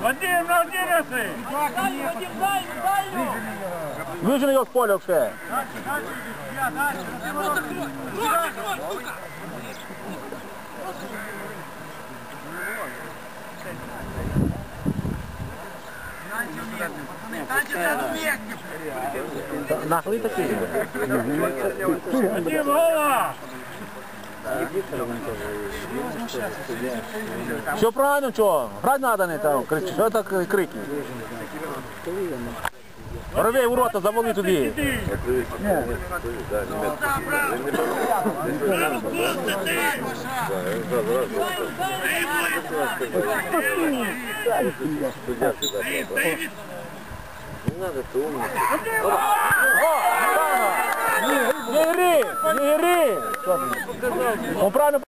Вадим, на ты! Дальню, Вадим, дальню, дальню! Выжим ее в поле вообще! Дальше, дальше, я дальше! Просто крой, крой, крой, сука! Нахуй такие? Один, голова! Що правильно, що? Грати треба не там. кричи. Що так крикні? Воробей, ворота, заволи туди. Не гри, не гри. Comprar no